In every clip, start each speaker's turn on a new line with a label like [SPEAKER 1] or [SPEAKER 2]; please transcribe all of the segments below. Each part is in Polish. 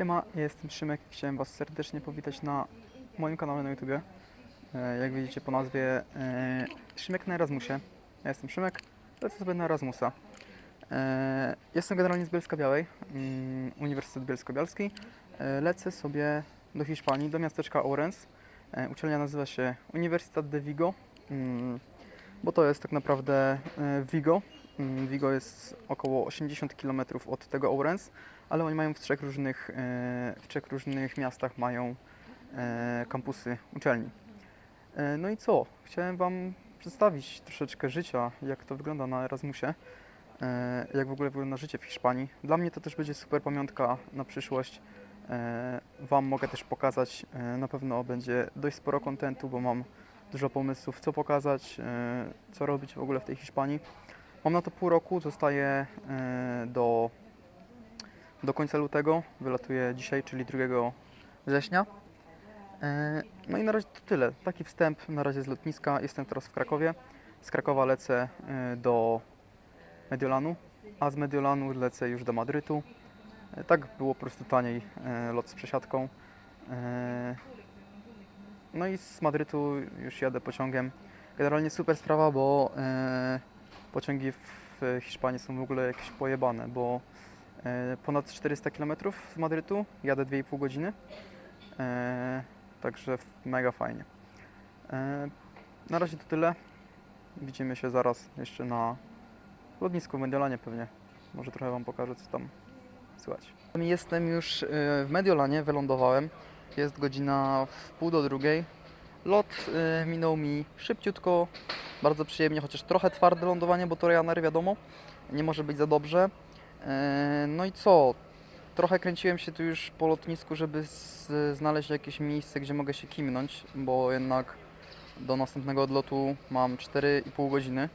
[SPEAKER 1] Siema, ja jestem Szymek chciałem Was serdecznie powitać na moim kanale na YouTubie. E, Jak widzicie po nazwie e, Szymek na Erasmusie. Ja jestem Szymek, lecę sobie na Erasmusa. E, Jestem generalnie z Bielska Białej, mm, Uniwersytet Bielsko-Bialski. Lecę sobie do Hiszpanii, do miasteczka Orense. E, Uczelnia nazywa się Universidad de Vigo, mm, bo to jest tak naprawdę Vigo. Mm, Vigo jest około 80 km od tego Orense ale oni mają w trzech różnych, e, w trzech różnych miastach mają e, kampusy uczelni. E, No i co? Chciałem Wam przedstawić troszeczkę życia, jak to wygląda na Erasmusie, jak w ogóle wygląda życie w Hiszpanii. Dla mnie to też będzie super pamiątka na przyszłość. Wam mogę też pokazać, na pewno będzie dość sporo kontentu, bo mam dużo pomysłów, co pokazać, co robić w ogóle w tej Hiszpanii. Mam na to pół roku, zostaję do do końca lutego. Wylatuję dzisiaj, czyli 2 września. E, No i na razie to tyle. Taki wstęp na razie z lotniska. Jestem teraz w Krakowie. Z Krakowa lecę e, do Mediolanu, a z Mediolanu lecę już do Madrytu. E, Tak było po prostu taniej lot z przesiadką. No i z Madrytu już jadę pociągiem. Generalnie super sprawa, bo pociągi w Hiszpanii są w ogóle jakieś pojebane, bo ponad 400 km z Madrytu, jadę 2,5 godziny, e, także mega fajnie. E, na razie to tyle. Widzimy się zaraz jeszcze na lotnisku w Mediolanie pewnie. Może trochę Wam pokażę, co tam słychać. Jestem już e, w Mediolanie, wylądowałem. Jest godzina w pół do drugiej. Lot e, minął mi szybciutko, bardzo przyjemnie, chociaż trochę twarde lądowanie, bo to Ryanair wiadomo, nie może być za dobrze. E, No i co? Trochę kręciłem się tu już po lotnisku, żeby znaleźć jakieś miejsce, gdzie mogę się kimnąć, bo jednak do następnego odlotu mam 4,5 godziny.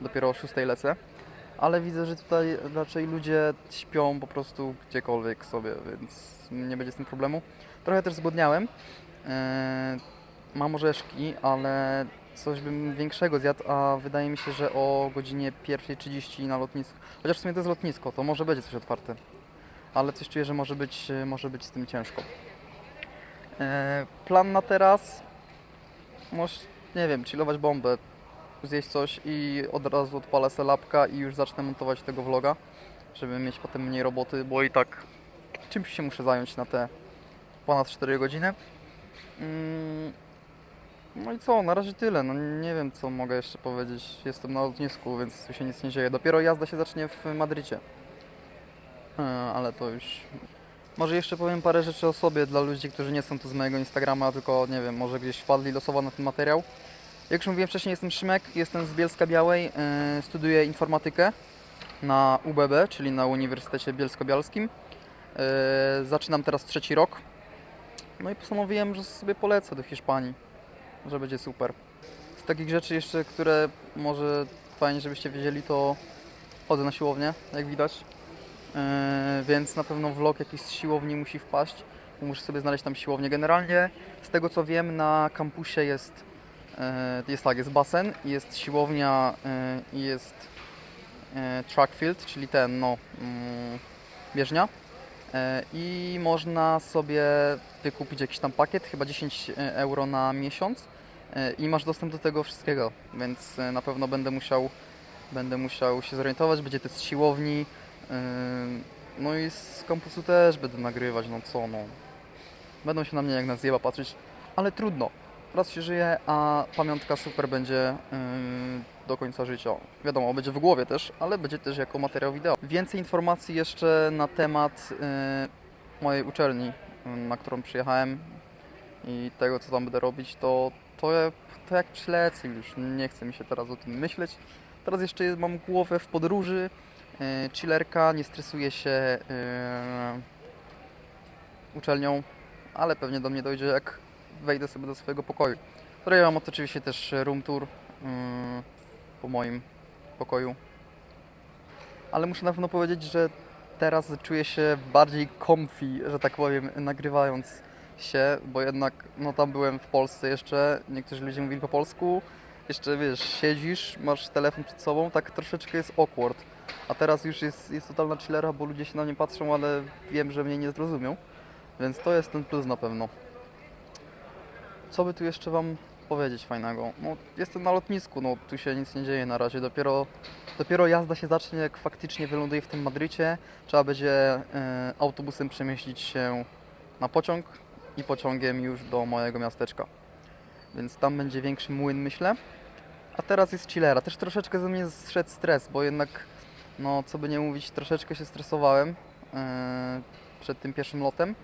[SPEAKER 1] Dopiero o 6 lecę. Ale widzę, że tutaj raczej ludzie śpią po prostu gdziekolwiek sobie, więc nie będzie z tym problemu. Trochę też zgłodniałem. E, Mam orzeszki, ale coś bym większego zjadł, a wydaje mi się, że o godzinie 1.30 na lotnisku Chociaż w sumie to jest lotnisko, to może będzie coś otwarte. Ale coś czuję, że może być, może być z tym ciężko. E, plan na teraz? Może, nie wiem, chillować bombę, zjeść coś i od razu odpalę se lapka i już zacznę montować tego vloga, żeby mieć potem mniej roboty, bo i tak czymś się muszę zająć na te ponad 4 godziny. Mm, no i co, na razie tyle. No nie wiem, co mogę jeszcze powiedzieć. Jestem na lotnisku, więc tu się nic nie dzieje. Dopiero jazda się zacznie w Madrycie. E, Ale to już... Może jeszcze powiem parę rzeczy o sobie dla ludzi, którzy nie są tu z mojego Instagrama, tylko nie wiem, może gdzieś wpadli losowo na ten materiał. Jak już mówiłem wcześniej, jestem Szymek, jestem z Bielska Białej, e, studiuję informatykę na UBB, czyli na Uniwersytecie Bielsko-Bialskim. E, Zaczynam teraz trzeci rok. No i postanowiłem, że sobie polecę do Hiszpanii że będzie super. Z takich rzeczy jeszcze, które może fajnie, żebyście wiedzieli, to chodzę na siłownię, jak widać. Yy, więc na pewno vlog jakiś z siłowni musi wpaść. Muszę sobie znaleźć tam siłownię. Generalnie z tego co wiem na kampusie jest, yy, jest tak, jest basen, jest siłownia yy, i jest yy, track field, czyli ten, no, mm, bieżnia. Yy, I można sobie wykupić jakiś tam pakiet, chyba 10 euro na miesiąc e, i masz dostęp do tego wszystkiego, więc e, na pewno będę musiał, będę musiał się zorientować, będzie z siłowni, e, no i z kampusu też będę nagrywać, no co no. Będą się na mnie jak na zjeba patrzeć, ale trudno. Raz się żyje, a pamiątka super będzie e, do końca życia. Wiadomo, będzie w głowie też, ale będzie też jako materiał wideo. Więcej informacji jeszcze na temat e, mojej uczelni, na którą przyjechałem i tego, co tam będę robić, to, to, to jak przylecę już, nie chce mi się teraz o tym myśleć. Teraz jeszcze mam głowę w podróży, e, chillerka, nie stresuję się e, uczelnią, ale pewnie do mnie dojdzie, jak wejdę sobie do swojego pokoju. Tutaj mam oczywiście też room tour mm, po moim pokoju. Ale muszę na pewno powiedzieć, że teraz czuję się bardziej comfy, że tak powiem, nagrywając się, bo jednak no tam byłem w Polsce jeszcze, niektórzy ludzie mówili po polsku, jeszcze wiesz, siedzisz, masz telefon przed sobą, tak troszeczkę jest awkward. A teraz już jest, jest totalna chillera, bo ludzie się na mnie patrzą, ale wiem, że mnie nie zrozumią. Więc to jest ten plus na pewno. Co by tu jeszcze Wam powiedzieć fajnego? No, jestem na lotnisku, no tu się nic nie dzieje na razie. Dopiero, dopiero jazda się zacznie, jak faktycznie wyląduję w tym Madrycie. Trzeba będzie e, autobusem przemieścić się na pociąg i pociągiem już do mojego miasteczka. Więc tam będzie większy młyn, myślę. A teraz jest chillera. Też troszeczkę ze mnie zszedł stres, bo jednak, no co by nie mówić, troszeczkę się stresowałem e, przed tym pierwszym lotem.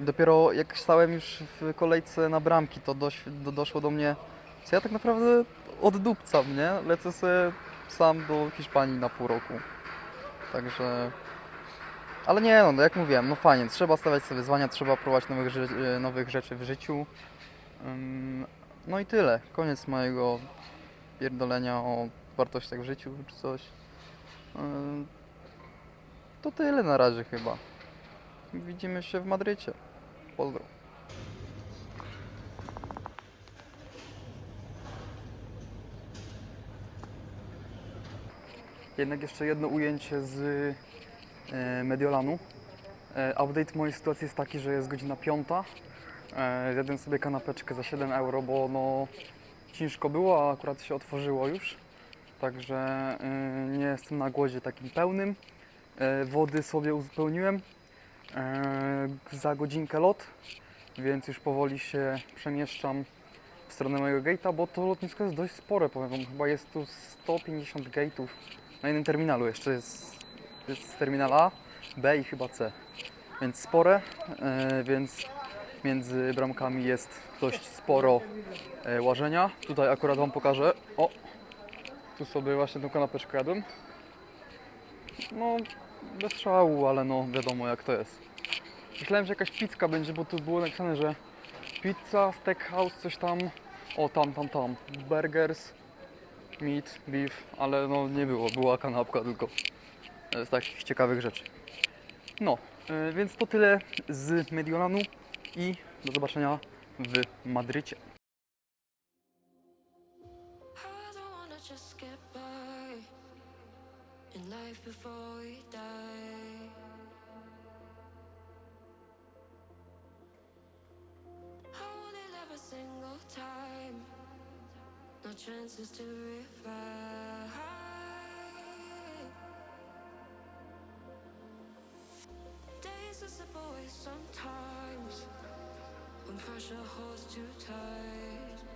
[SPEAKER 1] Dopiero jak stałem już w kolejce na bramki, to do, doszło do mnie, co ja tak naprawdę oddupcam, nie? Lecę sobie sam do Hiszpanii na pół roku. Także... Ale nie, no jak mówiłem, no fajnie, trzeba stawiać sobie wyzwania, trzeba próbować nowych, e, nowych rzeczy w życiu. No i tyle. Koniec mojego pierdolenia o wartościach w życiu czy coś. To tyle na razie chyba. Widzimy się w Madrycie. Pozdro. Jednak jeszcze jedno ujęcie z Mediolanu. E, update mojej sytuacji jest taki, że jest godzina piąta. E, zjadłem sobie kanapeczkę za 7 euro, bo no ciężko było, a akurat się otworzyło już. Także e, nie jestem na głodzie takim pełnym. E, wody sobie uzupełniłem. E, za godzinkę lot, więc już powoli się przemieszczam w stronę mojego gate'a, bo to lotnisko jest dość spore, powiem wam. Chyba jest tu 150 gate'ów. Na jednym terminalu jeszcze jest, jest terminal A, B i chyba C. Więc spore, e, więc między bramkami jest dość sporo e, łażenia. Tutaj akurat Wam pokażę. O! Tu sobie właśnie tą kanapeczkę jadłem. No, bez szału, ale no wiadomo jak to jest. Myślałem, że jakaś pizka będzie, bo tu było napisane, że pizza, steakhouse, coś tam. O, tam, tam, tam. Burgers, meat, beef, ale no nie było, była kanapka tylko. Z takich ciekawych rzeczy. No, e, więc to tyle z Mediolanu i do zobaczenia w Madrycie.
[SPEAKER 2] Single time, no chances to revive. Slip away sometimes when pressure holds too tight.